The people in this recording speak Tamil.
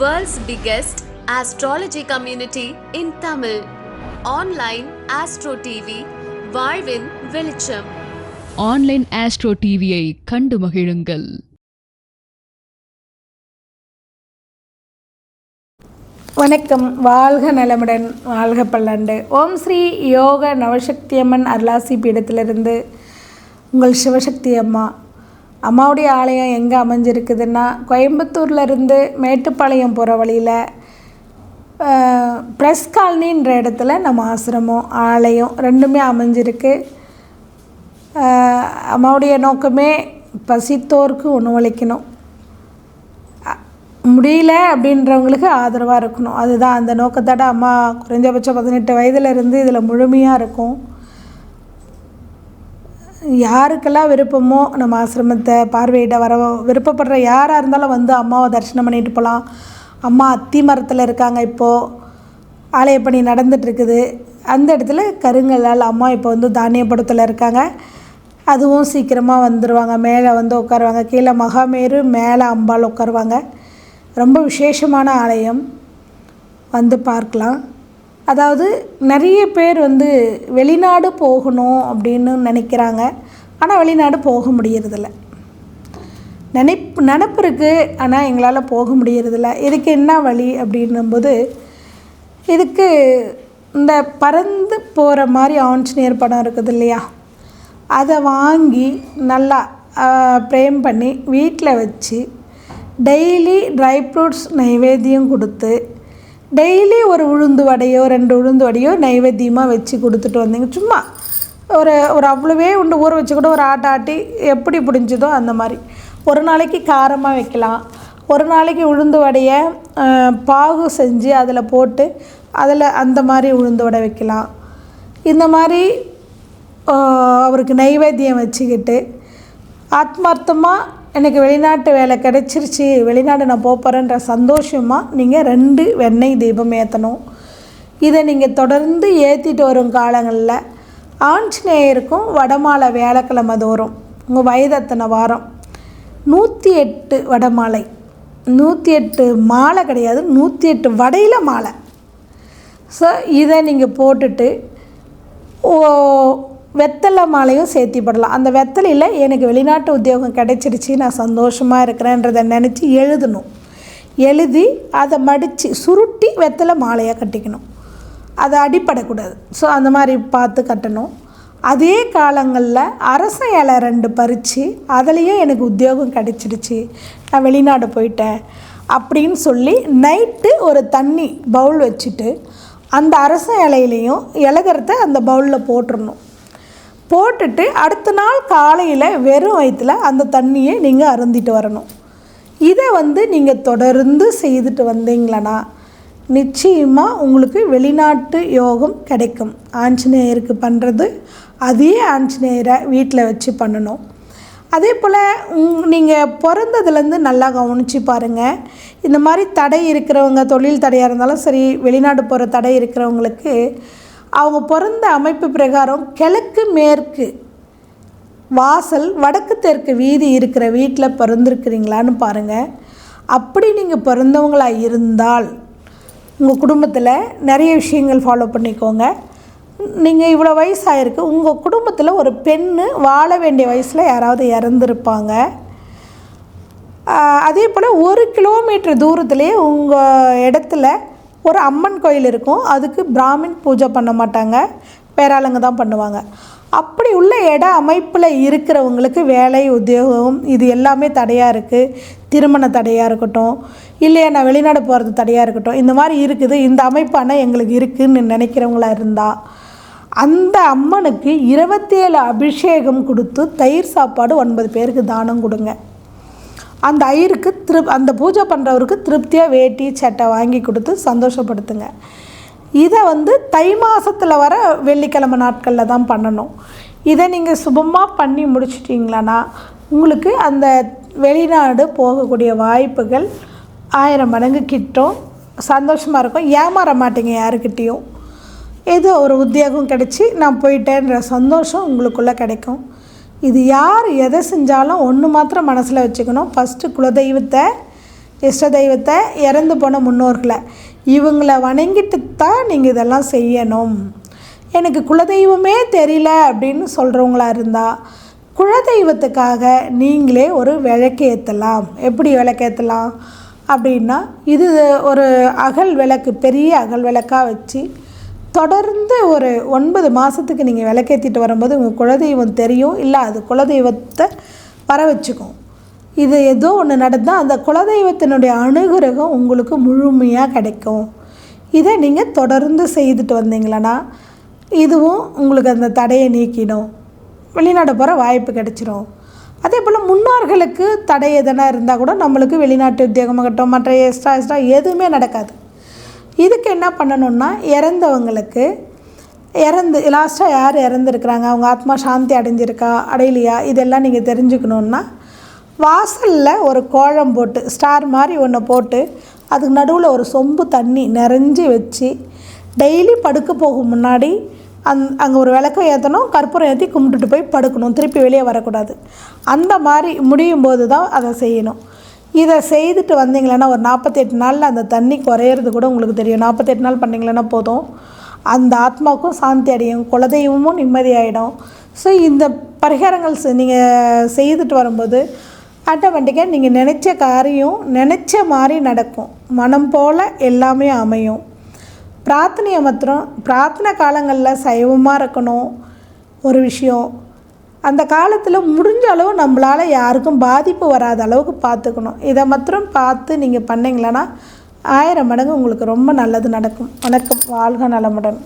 World's biggest astrology community in Tamil. Online Astro TV, வாழ்வின் வெளிச்சம். ஆன்லைன் ஆஸ்ட்ரோ டிவியை கண்டு மகிழுங்கள். வணக்கம். வாழ்க நலமுடன் வாழ்க பல்லாண்டு. ஓம் ஸ்ரீ யோக நவசக்தி அம்மன் அருளாசி பீடத்திலிருந்து உங்கள் சிவசக்தி அம்மா அம்மாவுடைய ஆலயம் எங்கே அமைஞ்சிருக்குதுன்னா கோயம்புத்தூர்லேருந்து மேட்டுப்பாளையம் போகிற வழியில் ப்ரெஸ் காலனின்ற இடத்துல நம்ம ஆசிரமம் ஆலயம் ரெண்டுமே அமைஞ்சிருக்கு. அம்மாவுடைய நோக்கமே பசித்தோருக்கு உணவளிக்கணும் முடியல அப்படின்றவங்களுக்கு ஆதரவாக இருக்கணும். அதுதான் அந்த நோக்கத்தோட அம்மா குறைஞ்சபட்சம் பதினெட்டு வயதுலேருந்து இதில் முழுமையாக இருக்கும். யாருக்கெல்லாம் விருப்பமோ நம்ம ஆசிரமத்தை பார்வையிட வர விருப்பப்படுற யாராக இருந்தாலும் வந்து அம்மாவை தரிசனம் பண்ணிட்டு போகலாம் அம்மா அத்தி மரத்தில் இருக்காங்க இப்போது ஆலய பணி அந்த இடத்துல கருங்கல்லால் அம்மா இப்போ வந்து தானியப்படத்தில் இருக்காங்க. அதுவும் சீக்கிரமாக வந்துடுவாங்க மேலே வந்து உட்காருவாங்க. கீழே மகாமேரு மேலே அம்பாள் உட்காருவாங்க. ரொம்ப விசேஷமான ஆலயம். வந்து பார்க்கலாம். அதாவது நிறைய பேர் வந்து வெளிநாடு போகணும் அப்படின்னு நினைக்கிறாங்க. ஆனால் வெளிநாடு போக முடியறதில்ல. நினைப்பு நினப்பு இருக்குது ஆனால் எங்களால் போக முடியறதில்ல. இதுக்கு என்ன வழி அப்படின்னும்போது இதுக்கு இந்த பறந்து போகிற மாதிரி ஆஞ்சநேயர் படம் இருக்குது இல்லையா? அதை வாங்கி நல்லா ப்ரேம் பண்ணி வீட்டில் வச்சு டெய்லி ட்ரை ஃப்ரூட்ஸ் நைவேத்தியம் கொடுத்து டெய்லி ஒரு உளுந்து வடையோ ரெண்டு உளுந்து வடையோ நைவேத்தியமாக வச்சு கொடுத்துட்டு வந்தீங்க. சும்மா ஒரு ஒரு அவ்வளோவே உண்டு. ஊற வச்சு கூட ஒரு ஆட்டை ஆட்டி எப்படி பிடிஞ்சதோ அந்த மாதிரி. ஒரு நாளைக்கு காரமாக வைக்கலாம். ஒரு நாளைக்கு உளுந்து வடையை பாகு செஞ்சு அதில் போட்டு அதில் அந்த மாதிரி உளுந்து வடை வைக்கலாம். இந்த மாதிரி அவருக்கு நைவேத்தியம் வச்சுக்கிட்டு ஆத்மார்த்தமாக எனக்கு வெளிநாட்டு வேலை கிடைச்சிருச்சு வெளிநாடு நான் போகிறேன்ற சந்தோஷமாக நீங்கள் ரெண்டு வெண்ணெய் தீபம் ஏற்றணும் இதை நீங்கள் தொடர்ந்து ஏற்றிட்டு வரும் காலங்களில் ஆஞ்சநேயருக்கும் வடமாலை வியாழக்கிழமை தோறும் உங்கள் வயதத்தனை வாரம். நூற்றி எட்டு வடமாலை. நூற்றி எட்டு மாலை கிடையாது நூற்றி எட்டு வடையில் மாலை. ஸோ இதை நீங்கள் போட்டுட்டு ஓ வெத்தலை மாலையும் சேர்த்தி போடலாம். அந்த வெத்தலையில் எனக்கு வெளிநாட்டு உத்தியோகம் கிடைச்சிருச்சு. நான் சந்தோஷமாக இருக்கிறேன்றதை நினச்சி எழுதணும். எழுதி அதை மடித்து சுருட்டி வெத்தலை மாலையாக கட்டிக்கணும். அதை அடிப்படக்கூடாது ஸோ அந்த மாதிரி பார்த்து கட்டணும். அதே காலங்களில் அரச இலை ரெண்டு பறித்து அதுலேயும் எனக்கு உத்தியோகம் கிடைச்சிடுச்சு நான் வெளிநாடு போயிட்டேன். அப்படின்னு சொல்லி நைட்டு ஒரு தண்ணி பவுல் வச்சுட்டு அந்த அரச இலையிலையும் இலகரத்தை அந்த பவுலில் போட்டுடணும் போட்டுட்டு அடுத்த நாள் காலையில் வெறும் வயிற்றில் அந்த தண்ணியை நீங்கள் அருந்திட்டு வரணும். இதை வந்து நீங்கள் தொடர்ந்து செய்துட்டு வந்தீங்களனா நிச்சயமாக உங்களுக்கு வெளிநாட்டு யோகம் கிடைக்கும். ஆஞ்சநேயருக்கு பண்ணுறது அதே ஆஞ்சநேயரை வீட்டில் வச்சு பண்ணணும். அதே போல் நீங்கள் பிறந்ததுலேருந்து நல்லா கவனித்து பாருங்கள் இந்த மாதிரி தடை இருக்கிறவங்க தொழில் தடையாக இருந்தாலும் சரி வெளிநாடு போகிற தடை இருக்கிறவங்களுக்கு அவங்க பிறந்த அமைப்பு பிரகாரம் கிழக்கு மேற்கு. வாசல் வடக்கு தெற்கு வீதி இருக்கிற வீட்டில் பிறந்திருக்கிறீங்களான்னு பாருங்கள் அப்படி நீங்கள் பிறந்தவங்களாக இருந்தால் உங்கள் குடும்பத்தில் நிறைய விஷயங்கள் ஃபாலோ பண்ணிக்கோங்க. நீங்கள் இவ்வளோ வயசாயிருக்கு உங்கள் குடும்பத்தில் ஒரு பெண்ணு வாழ வேண்டிய வயசில் யாராவது இறந்துருப்பாங்க. அதே போல் ஒரு கிலோமீட்டர் தூரத்துலேயே உங்கள் இடத்துல ஒரு அம்மன் கோயில் இருக்கும். அதுக்கு பிராமின் பூஜை பண்ண மாட்டாங்க. பேராளுங்க தான் பண்ணுவாங்க. அப்படி உள்ள இட அமைப்பில் இருக்கிறவங்களுக்கு வேலை உத்தியோகம் இது எல்லாமே தடையாக இருக்குது திருமண தடையாக இருக்கட்டும் இல்லையா நான் வெளிநாடு போகிறது தடையாக இருக்கட்டும் இந்த மாதிரி இருக்குது. இந்த அமைப்பான எங்களுக்கு இருக்குதுன்னு நினைக்கிறவங்களா இருந்தால் அந்த அம்மனுக்கு இருபத்தேழு அபிஷேகம் கொடுத்து தயிர் சாப்பாடு ஒன்பது பேருக்கு தானம் கொடுங்க. அந்த ஐயருக்கு திருப் அந்த பூஜை பண்ணுறவருக்கு திருப்தியாக வேட்டி சட்டை வாங்கி கொடுத்து சந்தோஷப்படுத்துங்க. இதை வந்து தை மாதத்தில் வர வெள்ளிக்கிழமை நாட்களில் தான் பண்ணணும். இதை நீங்கள் சுபமாக பண்ணி முடிச்சிட்டிங்களான்னா உங்களுக்கு அந்த வெளிநாடு போகக்கூடிய வாய்ப்புகள் ஆயிரம் மடங்கு கிட்டும் சந்தோஷமாக இருக்கும். ஏமாற மாட்டீங்க யாருக்கிட்டேயும். ஏதோ ஒரு உத்தியோகம் கிடச்சி நான் போயிட்டேன்ற சந்தோஷம் உங்களுக்குள்ளே கிடைக்கும். இது யார் எதை செஞ்சாலும் ஒன்று மாத்திரம் மனசில் வச்சுக்கணும். ஃபஸ்ட்டு குலதெய்வத்தை இஷ்ட தெய்வத்தை இறந்து போன முன்னோர்களை. இவங்கள வணங்கிட்டு தான் நீங்கள் இதெல்லாம் செய்யணும். எனக்கு குலதெய்வமே தெரியல அப்படின்னு சொல்கிறவங்களா இருந்தால் குலதெய்வத்துக்காக நீங்களே ஒரு விளக்கேற்றலாம் எப்படி விளக்கேற்றலாம் அப்படின்னா இது ஒரு அகல் விளக்கு பெரிய அகல் விளக்காக வச்சு தொடர்ந்து ஒரு ஒன்பது மாதத்துக்கு நீங்கள் விளக்கேற்றிட்டு வரும்போது உங்கள் குலதெய்வம் தெரியும். இல்லை அது குலதெய்வத்தை வர வச்சுக்கும். இது ஏதோ ஒன்று நடந்தால் அந்த குலதெய்வத்தினுடைய அனுகிரகம் உங்களுக்கு முழுமையாக கிடைக்கும். இதை நீங்கள் தொடர்ந்து செய்துட்டு வந்தீங்களன்னா இதுவும் உங்களுக்கு அந்த தடையை நீக்கிடும். வெளிநாடு போகிற வாய்ப்பு கிடைச்சிரும். அதே போல் முன்னோர்களுக்கு தடை எதனா இருந்தால் கூட நம்மளுக்கு வெளிநாட்டு உத்தியோகமாகட்டும் மற்ற எக்ஸ்ட்ரா எக்ஸ்ட்ரா எதுவுமே நடக்காது. இதுக்கு என்ன பண்ணணும்னா இறந்தவங்களுக்கு இறந்து லாஸ்ட்டாக யார் இறந்துருக்குறாங்க? அவங்க ஆத்மா சாந்தி அடைஞ்சிருக்கா அடையிலையா? இதெல்லாம் நீங்கள் தெரிஞ்சுக்கணுன்னா வாசலில் ஒரு கோலம் போட்டு ஸ்டார் மாதிரி ஒன்று போட்டு அதுக்கு நடுவில் ஒரு சொம்பு தண்ணி நிறைஞ்சி வச்சு டெய்லி படுக்க போகும் முன்னாடி அந் அங்கே ஒரு விளக்கம் ஏற்றணும் கற்பூரம் ஏற்றி கும்பிட்டுட்டு போய் படுக்கணும் திருப்பி வெளியே வரக்கூடாது. அந்த மாதிரி முடியும் போது தான் அதை செய்யணும். இதை செய்துட்டு வந்தீங்களன்னா ஒரு நாற்பத்தெட்டு நாளில் அந்த தண்ணி குறையிறது கூட உங்களுக்கு தெரியும். நாற்பத்தெட்டு நாள் பண்ணிங்களன்னா போதும். அந்த ஆத்மாவுக்கும் சாந்தி அடையும் குலதெய்வமும் நிம்மதியாயிடும். ஸோ இந்த பரிகாரங்கள் நீங்கள் செய்துட்டு வரும்போது ஆட்டோமேட்டிக்காக நீங்கள் நினச்ச காரியம் நினச்ச மாதிரி நடக்கும். மனம் போல் எல்லாமே அமையும். பிரார்த்தனையை மாத்திரம் பிரார்த்தனை காலங்களில் சைவமாக இருக்கணும். ஒரு விஷயம். அந்த காலத்தில் முடிஞ்ச அளவு நம்மளால் யாருக்கும் பாதிப்பு வராத அளவுக்கு பார்த்துக்கணும். இதை மாத்திரம் பார்த்து நீங்கள் பண்ணீங்களன்னா ஆயிரம் மடங்கு உங்களுக்கு ரொம்ப நல்லது நடக்கும். வணக்கம். வாழ்க நலமுடன்.